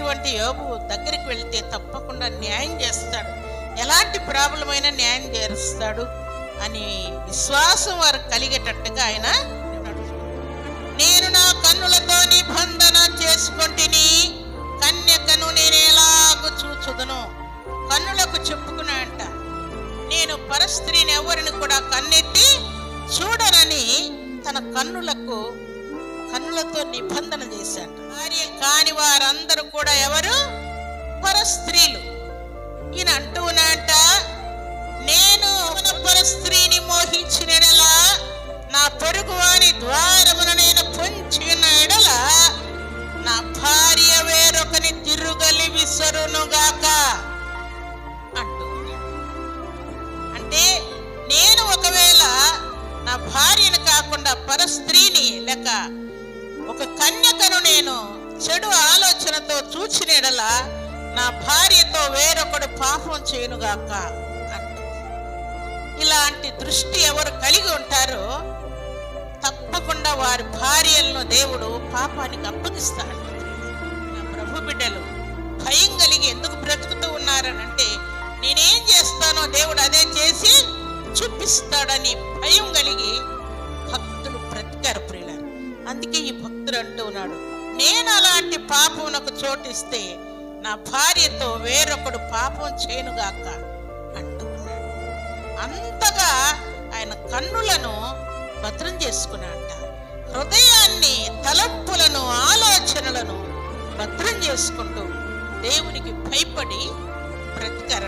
ఉండేటువంటి యోబు దగ్గరికి వెళ్తే తప్పకుండా న్యాయం చేస్తాడు. ఎలాంటి ప్రాబ్లం అయినా న్యాయం చేస్తాడు అని విశ్వాసం వారు కలిగేటట్టుగా ఆయన నేను నా కన్నులతో నిబంధన చేసుకొంటిని కన్యకను నేను ఎలాగూ చూచుదును? కన్నులకు చెప్పుకున్నా అంట నేను పరస్త్రీని ఎవరిని కూడా కన్నెత్తి చూడనని తన కన్నులకు కన్నులతో నిబంధన చేశాడు. భార్య కాని వారందరూ కూడా ఎవరు? పరస్త్రీలు ఈయన అంటూ ఉన్నట నేను పరస్త్రీని మోహించిన నా పొరుగు వాని ద్వారమున నేను పొంచిన ఎడల నా భార్య వేరొకని తిరుగలి విసరునుగాక అంటూ అంటే నేను ఒకవేళ నా భార్యను కాకుండా పరస్త్రీని లేక ఒక కన్యకను నేను చెడు ఆలోచనతో చూచిన ఎడల నా భార్యతో వేరొకడు పాపం చేయనుగాక ఇలాంటి దృష్టి ఎవరు కలిగి ఉంటారో తప్పకుండా వారి భార్యలను దేవుడు పాపానికి అప్పగిస్తాడు. నా ప్రభు బిడ్డలు భయం కలిగి ఎందుకు బ్రతుకుతూ ఉన్నారనంటే నేనేం చేస్తానో దేవుడు అదే చేసి చూపిస్తాడని భయం కలిగి అందుకే ఈ భక్తుడు అంటూ ఉన్నాడు నేను అలాంటి పాపమునకు చోటిస్తే నా భార్యతో వేరొకడు పాపం చేయనుగాక అంటూ ఉన్నాడు. అంతగా ఆయన కన్నులను భద్రం చేసుకున్నాట హృదయాన్ని తలంపులను ఆలోచనలను భద్రం చేసుకుంటూ దేవునికి భయపడి ప్రతికరణ